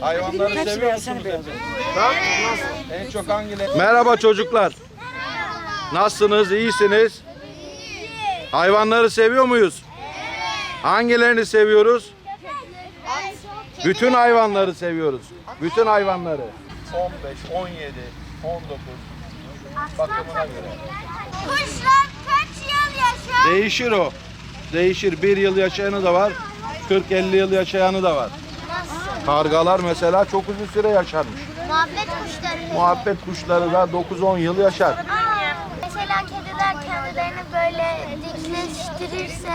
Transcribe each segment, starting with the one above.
Hayvanları seviyor musunuz? En çok hangileri? Merhaba çocuklar. Nasılsınız? İyisiniz? Hayvanları seviyor muyuz? Hangilerini seviyoruz? Bütün hayvanları seviyoruz. Bütün hayvanları. 15, 17, 19 bakımına göre. Kuşlar kaç yıl yaşar? Değişir o. Değişir. Bir yıl yaşayanı da var. 40-50 yıl yaşayanı da var. Kargalar mesela çok uzun süre yaşarmış. Muhabbet kuşları. Muhabbet kuşları da 9-10 yıl yaşar. Aa, mesela kediler kendilerini böyle dikleştirirse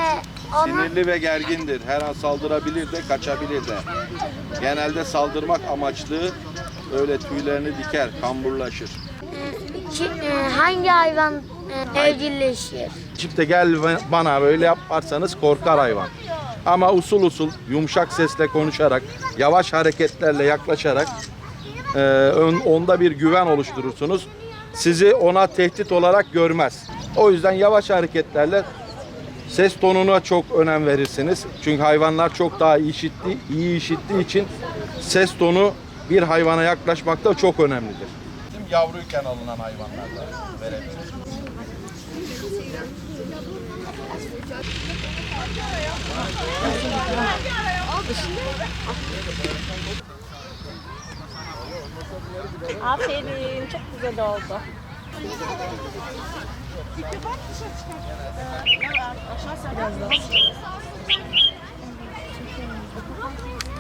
onun Sinirli ve gergindir. Her an saldırabilir de kaçabilir de. Genelde saldırmak amaçlı öyle tüylerini diker, kamburlaşır. Ki- e, hangi hayvan e, evcilleşir? Çifte gel bana böyle yaparsanız korkar hayvan. Ama usul usul yumuşak sesle konuşarak, yavaş hareketlerle yaklaşarak e, onda bir güven oluşturursunuz. Sizi ona tehdit olarak görmez. O yüzden yavaş hareketlerle ses tonuna çok önem verirsiniz. Çünkü hayvanlar çok daha iyi işittiği, iyi işittiği için ses tonu bir hayvana yaklaşmakta çok önemlidir. Yavruyken alınan hayvanlarla verebiliriz. Aferin, çok güzel oldu. Biraz daha.